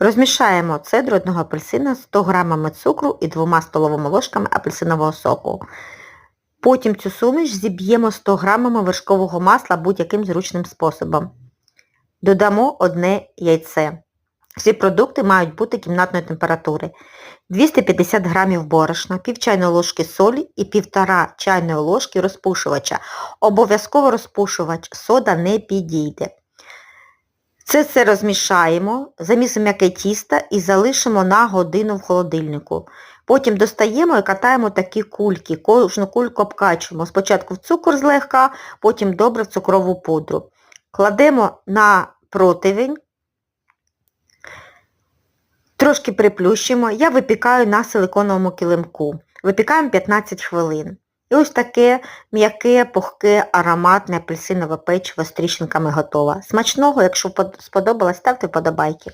Розмішаємо цедру одного апельсина з 100 грамами цукру і 2 столовими ложками апельсинового соку. Потім цю суміш зіб'ємо 100 грамами вершкового масла будь-яким зручним способом. Додамо одне яйце. Всі продукти мають бути кімнатної температури. 250 грамів борошна, пів чайної ложки солі і 1,5 чайної ложки розпушувача. Обов'язково розпушувач, сода не підійде. Це все розмішаємо, замісимо м'яке тісто і залишимо на годину в холодильнику. Потім достаємо і катаємо такі кульки. Кожну кульку обкачуємо. Спочатку в цукор злегка, потім добре в цукрову пудру. Кладемо на противень, трошки приплющимо. Я випікаю на силиконовому килимку. Випікаємо 15 хвилин. І ось таке м'яке, пухке, ароматне апельсинове печиво з тріщинками готове. Смачного, якщо сподобалось, ставте вподобайки.